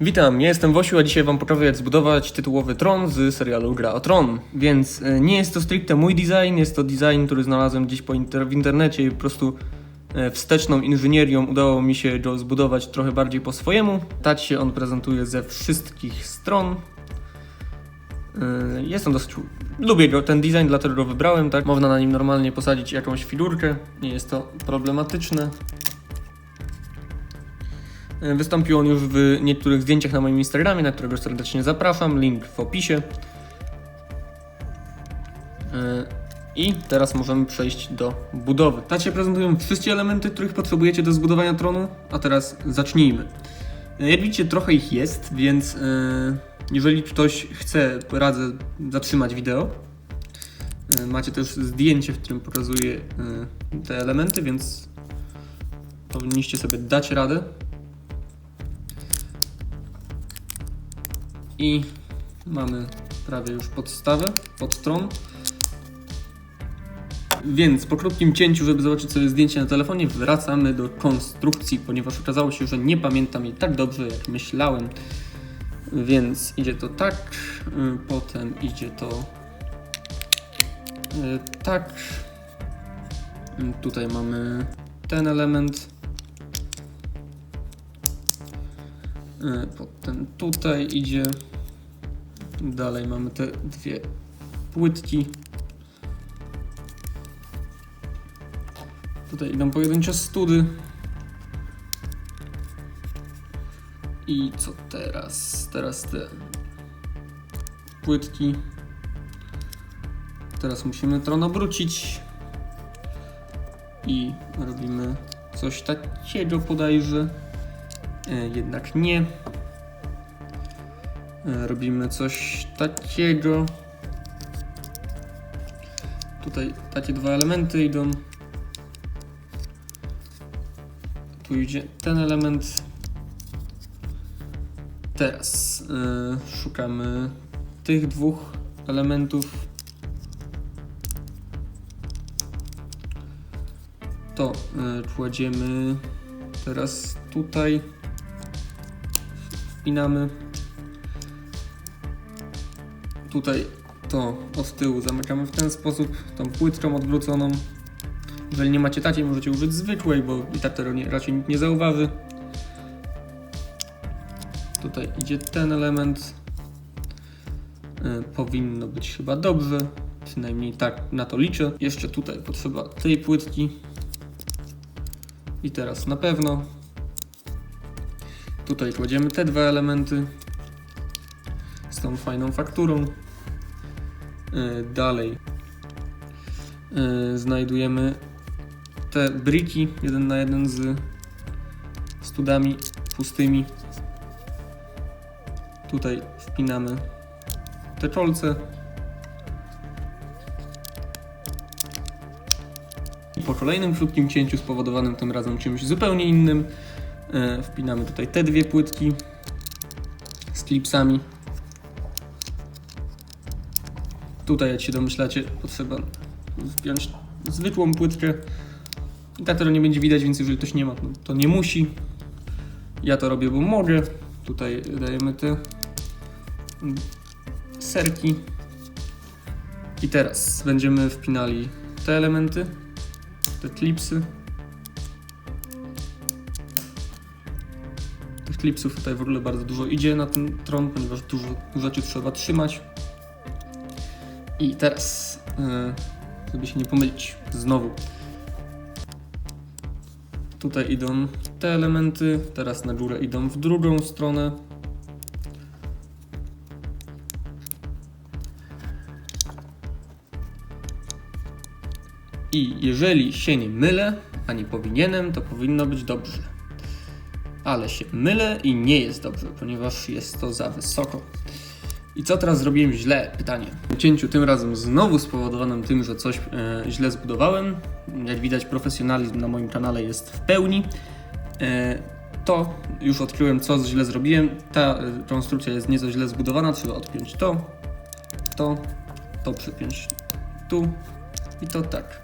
Witam, ja jestem Wosiu, a dzisiaj wam pokażę jak zbudować tytułowy tron z serialu Gra o Tron. Więc e, nie jest to stricte mój design, jest to design, który znalazłem gdzieś po inter- w internecie i po prostu e, wsteczną inżynierią udało mi się go zbudować trochę bardziej po swojemu. Tak się on prezentuje ze wszystkich stron. E, Jest on dosyć... Lubię go, ten design, dlatego go wybrałem, tak? Można na nim normalnie posadzić jakąś figurkę, nie jest to problematyczne. E, Wystąpił on już w niektórych zdjęciach na moim Instagramie, na którego serdecznie zapraszam. Link w opisie. E, I teraz możemy przejść do budowy. Tak się prezentują wszystkie elementy, których potrzebujecie do zbudowania tronu, a teraz zacznijmy. E, Jak widzicie, trochę ich jest, więc jeżeli ktoś chce, radzę zatrzymać wideo. Macie też zdjęcie, w którym pokazuję te elementy, więc powinniście sobie dać radę. I mamy prawie już podstawę pod tron. Więc po krótkim cięciu, żeby zobaczyć sobie zdjęcie na telefonie, wracamy do konstrukcji, ponieważ okazało się, że nie pamiętam jej tak dobrze, jak myślałem. Więc idzie to tak, y, potem idzie to y, tak. Y, Tutaj mamy ten element. Potem tutaj idzie. Dalej mamy te dwie płytki. Tutaj idą pojedyncze study. I co teraz? Teraz te płytki. Teraz musimy tron obrócić. I robimy coś takiego bodajże. E, jednak nie. E, Robimy coś takiego. Tutaj takie dwa elementy idą. Tu idzie ten element. Teraz e, szukamy tych dwóch elementów. To kładziemy teraz tutaj wpinamy. Tutaj to od tyłu zamykamy w ten sposób, tą płytką odwróconą. Jeżeli nie macie takiej, możecie użyć zwykłej, bo i tak nie, raczej nikt nie zauważy. Tutaj idzie ten element. E, powinno być chyba dobrze. Przynajmniej tak na to liczę. Jeszcze tutaj potrzeba tej płytki. I teraz na pewno. Tutaj kładziemy te dwa elementy z tą fajną fakturą. Yy, Dalej yy, znajdujemy te briki jeden na jeden z studami pustymi. Tutaj wpinamy te kolce. I po kolejnym krótkim cięciu spowodowanym tym razem czymś zupełnie innym E, Wpinamy tutaj te dwie płytki z klipsami. Tutaj, jak się domyślacie, potrzeba wpiąć zwykłą płytkę. I tak to nie będzie widać, więc jeżeli ktoś nie ma, no to nie musi. Ja to robię, bo mogę. Tutaj dajemy te serki. I teraz będziemy wpinali te elementy, te klipsy. Klipsów tutaj w ogóle bardzo dużo idzie na ten tron, ponieważ dużo rzeczy trzeba trzymać. I teraz, yy, żeby się nie pomylić, znowu. Tutaj idą te elementy, teraz na górę idą w drugą stronę. I jeżeli się nie mylę, a nie powinienem, to powinno być dobrze ale się mylę i nie jest dobrze, ponieważ jest to za wysoko. I co teraz zrobiłem źle? Pytanie. Cięciu tym razem znowu spowodowanym tym, że coś e, źle zbudowałem. Jak widać, profesjonalizm na moim kanale jest w pełni. E, to już odkryłem, co źle zrobiłem. Ta e, konstrukcja jest nieco źle zbudowana. Trzeba odpiąć to, to, to przypiąć tu i to tak.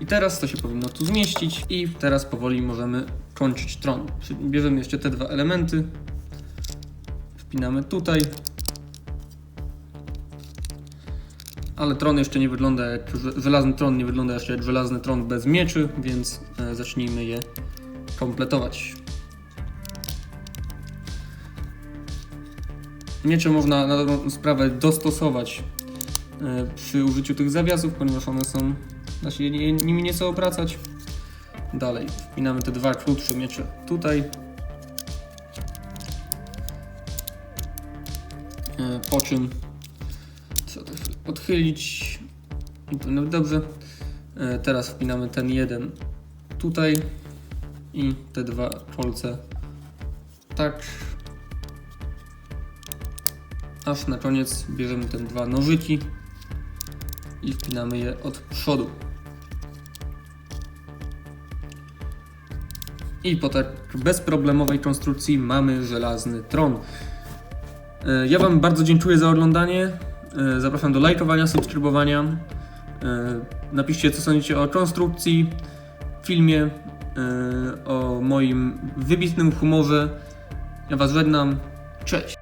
I teraz to się powinno tu zmieścić i teraz powoli możemy kończyć tron. Bierzemy jeszcze te dwa elementy. wpinamy tutaj. Ale tron jeszcze nie wygląda jak żelazny tron, nie wygląda jeszcze jak żelazny tron bez mieczy, więc e, zacznijmy je kompletować. Miecze można na dobrą sprawę dostosować e, przy użyciu tych zawiasów, ponieważ one są, da się nie- nimi nieco obracać. Dalej, wpinamy te dwa krótsze miecze tutaj. E, Po czym trzeba to odchylić i powinno być dobrze. E, Teraz wpinamy ten jeden tutaj i te dwa kolce tak. Aż na koniec bierzemy te dwa nożyki i wpinamy je od przodu. I po tak bezproblemowej konstrukcji mamy żelazny tron. E, Ja Wam bardzo dziękuję za oglądanie. E, Zapraszam do lajkowania, subskrybowania. E, Napiszcie, co sądzicie o konstrukcji, filmie, o moim wybitnym humorze. Ja Was żegnam. Cześć!